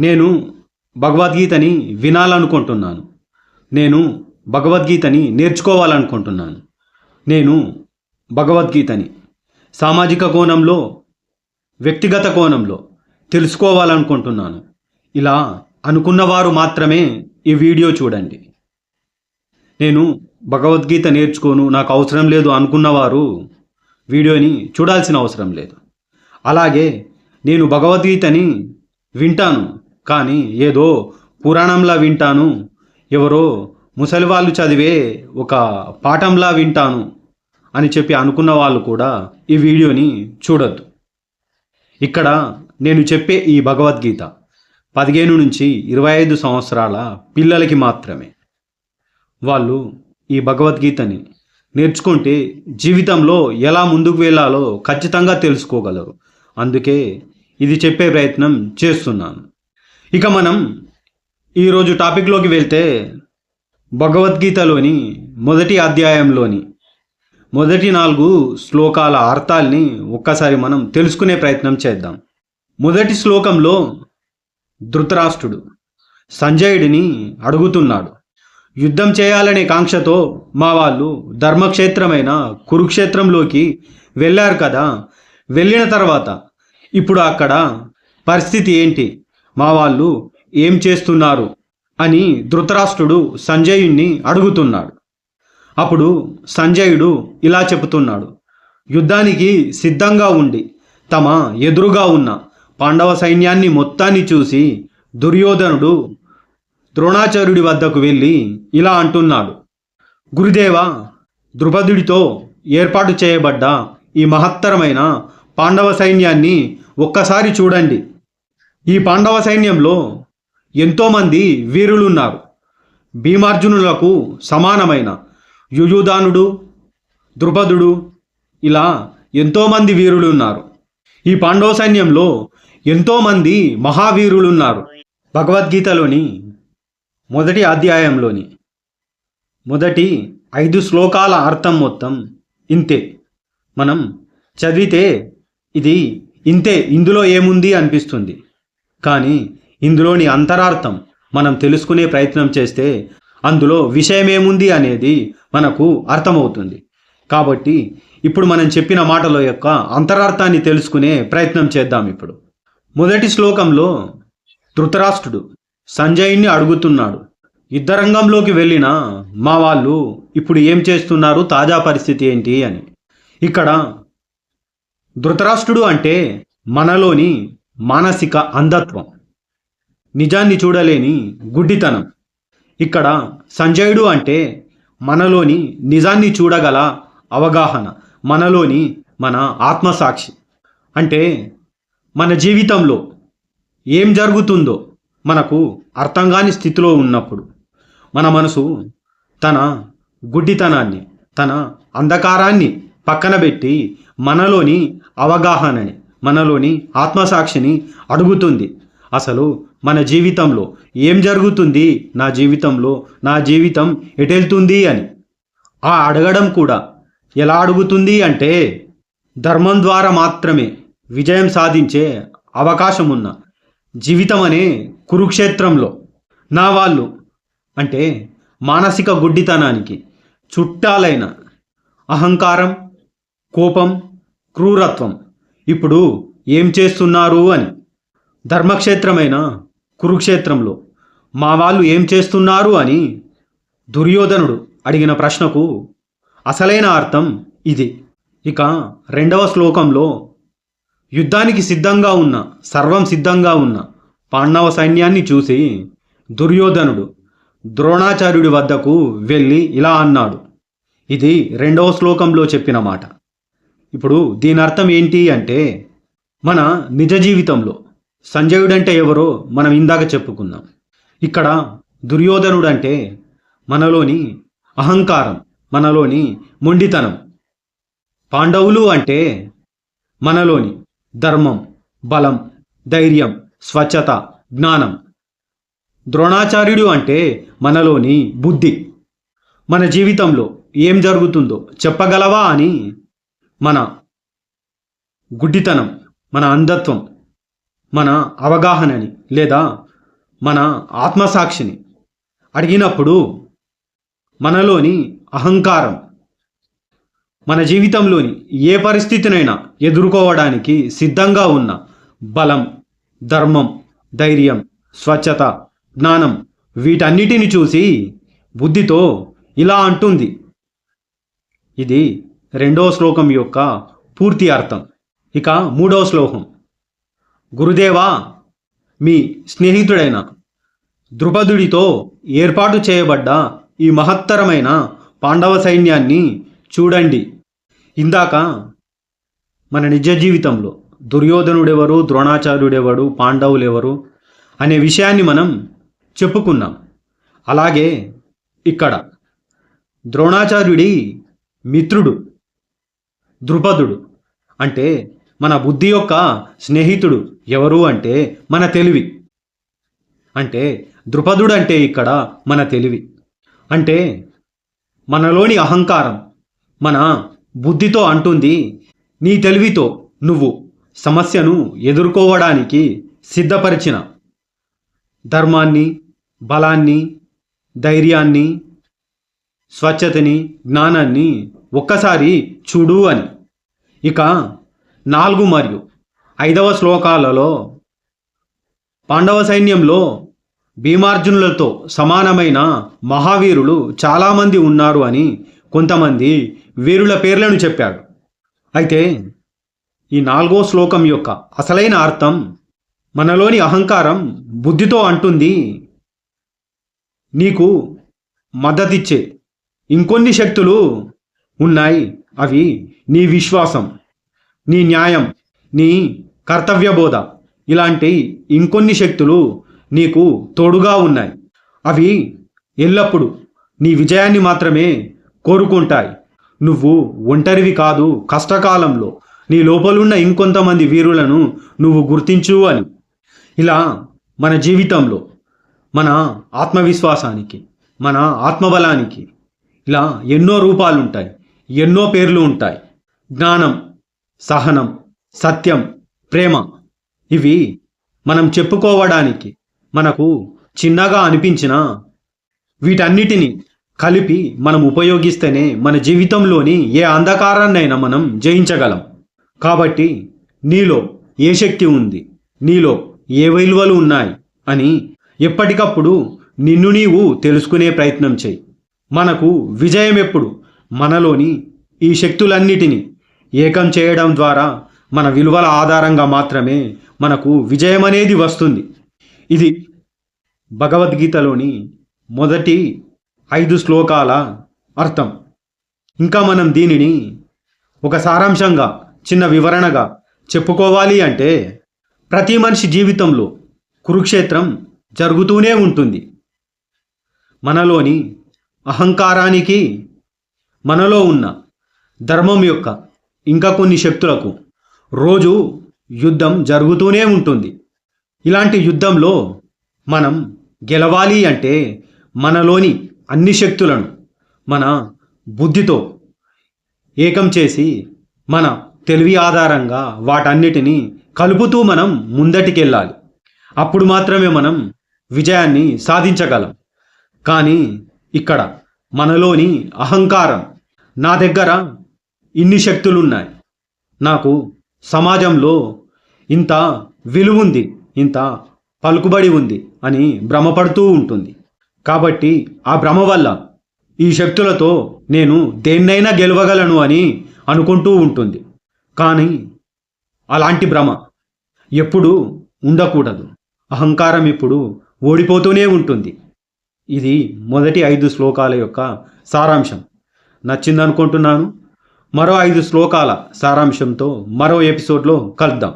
నేను భగవద్గీతని వినాలనుకుంటున్నాను. నేను భగవద్గీతని నేర్చుకోవాలనుకుంటున్నాను. నేను భగవద్గీతని సామాజిక కోణంలో వ్యక్తిగత కోణంలో తెలుసుకోవాలనుకుంటున్నాను. ఇలా అనుకున్నవారు మాత్రమే ఈ వీడియో చూడండి. నేను భగవద్గీత నేర్చుకోను నాకు అవసరం లేదు అనుకున్నవారు వీడియోని చూడాల్సిన అవసరం లేదు. అలాగే నేను భగవద్గీతని వింటాను. కానీ ఏదో పురాణంలా వింటాను. ఎవరో ముసలి వాళ్ళు చదివే ఒక పాఠంలా వింటాను అని చెప్పి అనుకున్న వాళ్ళు కూడా ఈ వీడియోని చూడొద్దు. ఇక్కడ నేను చెప్పే ఈ భగవద్గీత పదిహేను నుంచి ఇరవై ఐదు సంవత్సరాల పిల్లలకి మాత్రమే. వాళ్ళు ఈ భగవద్గీతని నేర్చుకుంటే జీవితంలో ఎలా ముందుకు వెళ్ళాలో ఖచ్చితంగా తెలుసుకోగలరు. అందుకే ఇది చెప్పే ప్రయత్నం చేస్తున్నాను. ఇక మనం ఈరోజు టాపిక్లోకి వెళ్తే భగవద్గీతలోని మొదటి అధ్యాయంలోని మొదటి నాలుగు శ్లోకాల అర్థాల్ని ఒక్కసారి మనం తెలుసుకునే ప్రయత్నం చేద్దాం. మొదటి శ్లోకంలో ధృతరాష్ట్రుడు సంజయుడిని అడుగుతున్నాడు యుద్ధం చేయాలనే కాంక్షతో మా వాళ్ళు ధర్మక్షేత్రమైన కురుక్షేత్రంలోకి వెళ్ళారు కదా వెళ్ళిన తర్వాత ఇప్పుడు అక్కడ పరిస్థితి ఏంటి? మా వాళ్ళు ఏం చేస్తున్నారు? అని ధృతరాష్ట్రుడు సంజయుణ్ణి అడుగుతున్నాడు. అప్పుడు సంజయుడు ఇలా చెబుతున్నాడు. యుద్ధానికి సిద్ధంగా ఉండి తమ ఎదురుగా ఉన్న పాండవ సైన్యాన్ని మొత్తాన్ని చూసి దుర్యోధనుడు ద్రోణాచార్యుడి వద్దకు వెళ్ళి ఇలా అంటున్నాడు. గురుదేవ ద్రుపదుడితో ఏర్పాటు చేయబడ్డ ఈ మహత్తరమైన పాండవ సైన్యాన్ని ఒక్కసారి చూడండి. ఈ పాండవ సైన్యంలో ఎంతోమంది వీరులున్నారు. భీమార్జునులకు సమానమైన యుయుధానుడు ద్రుపదుడు ఇలా ఎంతోమంది వీరులు ఉన్నారు ఈ పాండవ సైన్యంలో ఎంతోమంది మహావీరులు ఉన్నారు భగవద్గీతలోని మొదటి అధ్యాయంలోని మొదటి ఐదు శ్లోకాల అర్థం మొత్తం ఇంతే. మనం చదివితే ఇది ఇంతే ఇందులో ఏముంది అనిపిస్తుంది. కానీ ఇందులోని అంతరార్థం మనం తెలుసుకునే ప్రయత్నం చేస్తే అందులో విషయం ఏముంది అనేది మనకు అర్థమవుతుంది. కాబట్టి ఇప్పుడు మనం చెప్పిన మాటల యొక్క అంతరార్థాన్ని తెలుసుకునే ప్రయత్నం చేద్దాం ఇప్పుడు. మొదటి శ్లోకంలో ధృతరాష్ట్రుడు సంజయుణ్ణి అడుగుతున్నాడు యుద్ధరంగంలోకి వెళ్ళిన మా వాళ్ళు ఇప్పుడు ఏం చేస్తున్నారు? తాజా పరిస్థితి ఏంటి? అని. ఇక్కడ ధృతరాష్ట్రుడు అంటే మనలోని మానసిక అంధత్వం. నిజాన్ని చూడలేని గుడ్డితనం. ఇక్కడ సంజయుడు అంటే మనలోని నిజాన్ని చూడగల అవగాహన మనలోని మన ఆత్మసాక్షి. అంటే మన జీవితంలో ఏం జరుగుతుందో మనకు అర్థం కాని స్థితిలో ఉన్నప్పుడు మన మనసు తన గుడ్డితనాన్ని తన అంధకారాన్ని పక్కన పెట్టి మనలోని అవగాహనని మనలోని ఆత్మసాక్షిని అడుగుతుంది. అసలు మన జీవితంలో ఏం జరుగుతుంది? నా జీవితంలో నా జీవితం ఎటెళ్తుంది అని. ఆ అడగడం కూడా ఎలా అడుగుతుంది అంటే ధర్మం ద్వారా మాత్రమే విజయం సాధించే అవకాశం ఉన్న జీవితం అనే కురుక్షేత్రంలో. నా వాళ్ళు అంటే మానసిక గుడ్డితనానికి చుట్టాలైన అహంకారం కోపం క్రూరత్వం ఇప్పుడు ఏం చేస్తున్నారు అని. ధర్మక్షేత్రమైన కురుక్షేత్రంలో మా వాళ్ళు ఏం చేస్తున్నారు అని దుర్యోధనుడు అడిగిన ప్రశ్నకు అసలైన అర్థం ఇది. ఇక రెండవ శ్లోకంలో యుద్ధానికి సిద్ధంగా ఉన్న సర్వం సిద్ధంగా ఉన్న పాండవ సైన్యాన్ని చూసి దుర్యోధనుడు ద్రోణాచార్యుడి వద్దకు వెళ్ళి ఇలా అన్నాడు. ఇది రెండవ శ్లోకంలో చెప్పిన మాట. ఇప్పుడు దీని అర్థం ఏంటి అంటే మన నిజ జీవితంలో సంజయుడంటే ఎవరో మనం ఇందాక చెప్పుకున్నాం. ఇక్కడ దుర్యోధనుడు అంటే మనలోని అహంకారం మనలోని మొండితనం. పాండవులు అంటే మనలోని ధర్మం బలం ధైర్యం స్వచ్ఛత జ్ఞానం. ద్రోణాచార్యుడు అంటే మనలోని బుద్ధి. మన జీవితంలో ఏం జరుగుతుందో చెప్పగలవా అని మన గుడ్డితనం మన అంధత్వం మన అవగాహనని లేదా మన ఆత్మసాక్షిని అడిగినప్పుడు మనలోని అహంకారం మన జీవితంలోని ఏ పరిస్థితినైనా ఎదుర్కోవడానికి సిద్ధంగా ఉన్న బలం ధర్మం ధైర్యం స్వచ్ఛత జ్ఞానం వీటన్నిటిని చూసి బుద్ధితో ఇలా అంటుంది. ఇది రెండవ శ్లోకం యొక్క పూర్తి అర్థం. ఇక మూడవ శ్లోకం. గురుదేవా మీ స్నేహితుడైన ద్రుపదుడితో ఏర్పాటు చేయబడ్డ ఈ మహత్తరమైన పాండవ సైన్యాన్ని చూడండి. ఇందాక మన నిజ జీవితంలో దుర్యోధనుడెవరు ద్రోణాచార్యుడెవడు పాండవులెవరు అనే విషయాన్ని మనం చెప్పుకున్నాం. అలాగే ఇక్కడ ద్రోణాచార్యుడి మిత్రుడు ద్రుపదుడు అంటే మన బుద్ధి యొక్క స్నేహితుడు ఎవరు అంటే మన తెలివి. అంటే ద్రుపదుడు అంటే ఇక్కడ మన తెలివి. అంటే మనలోని అహంకారం మన బుద్ధితో అంటుంది నీ తెలివితో నువ్వు సమస్యను ఎదుర్కోవడానికి సిద్ధపరిచిన ధర్మాన్ని బలాన్ని ధైర్యాన్ని స్వచ్ఛతని జ్ఞానాన్ని ఒక్కసారి చూడు అని. ఇక నాలుగు మరియు ఐదవ శ్లోకాలలో పాండవ సైన్యంలో భీమార్జునులతో సమానమైన మహావీరులు చాలామంది ఉన్నారు అని కొంతమంది వీరుల పేర్లను చెప్పాడు అయితే ఈ నాలుగో శ్లోకం యొక్క అసలైన అర్థం మనలోని అహంకారం బుద్ధితో అంటుంది. నీకు మద్దతిచ్చే ఇంకొన్ని శక్తులు ఉన్నాయి. అవి నీ విశ్వాసం నీ న్యాయం నీ కర్తవ్యబోధ. ఇలాంటి ఇంకొన్ని శక్తులు నీకు తోడుగా ఉన్నాయి. అవి ఎల్లప్పుడూ నీ విజయాన్ని మాత్రమే కోరుకుంటాయి. నువ్వు ఒంటరివి కాదు కష్టకాలంలో. నీ లోపలున్న ఇంకొంతమంది వీరులను నువ్వు గుర్తించు అని. ఇలా మన జీవితంలో మన ఆత్మవిశ్వాసానికి మన ఆత్మబలానికి ఇలా ఎన్నో రూపాలు ఉంటాయి ఎన్నో పేర్లు ఉంటాయి. జ్ఞానం సహనం సత్యం ప్రేమ. ఇవి మనం చెప్పుకోవడానికి మనకు చిన్నగా అనిపించిన వీటన్నిటిని కలిపి మనం ఉపయోగిస్తేనే మన జీవితంలోని ఏ అంధకారాన్నైనా మనం జయించగలం. కాబట్టి నీలో ఏ శక్తి ఉంది? నీలో ఏ విలువలు ఉన్నాయి? అని ఎప్పటికప్పుడు నిన్ను నీవు తెలుసుకునే ప్రయత్నం చేయి. మనకు విజయం ఎప్పుడు మనలోని ఈ శక్తులన్నిటినీ ఏకం చేయడం ద్వారా మన విలువల ఆధారంగా మాత్రమే మనకు విజయం అనేది వస్తుంది. ఇది భగవద్గీతలోని మొదటి ఐదు శ్లోకాల అర్థం. ఇంకా మనం దీనిని ఒక సారాంశంగా చిన్న వివరణగా చెప్పుకోవాలి అంటే ప్రతి మనిషి జీవితంలో కురుక్షేత్రం జరుగుతూనే ఉంటుంది. మనలోని అహంకారానికి మనలో ఉన్న ధర్మం యొక్క ఇంకా కొన్ని శక్తులకు రోజు యుద్ధం జరుగుతూనే ఉంటుంది. ఇలాంటి యుద్ధంలో మనం గెలవాలి అంటే మనలోని అన్ని శక్తులను మన బుద్ధితో ఏకం చేసి మన తెలివి ఆధారంగా వాటన్నిటినీ కలుపుతూ మనం ముందటికెళ్ళాలి. అప్పుడు మాత్రమే మనం విజయాన్ని సాధించగలం. కానీ ఇక్కడ మనలోని అహంకారం నా దగ్గర ఇన్ని శక్తులున్నాయి. నాకు సమాజంలో ఇంత విలువుంది ఇంత పలుకుబడి ఉంది అని భ్రమపడుతూ ఉంటుంది. కాబట్టి ఆ భ్రమ వల్ల ఈ శక్తులతో నేను దేన్నైనా గెలవగలను అని అనుకుంటూ ఉంటుంది. కానీ అలాంటి భ్రమ ఎప్పుడూ ఉండకూడదు. అహంకారం ఇప్పుడు ఓడిపోతూనే ఉంటుంది. ఇది మొదటి ఐదు శ్లోకాల యొక్క సారాంశం. నచ్చిందనుకుంటున్నాను. మరో ఐదు శ్లోకాల సారాంశంతో మరో ఎపిసోడ్లో కలుద్దాం.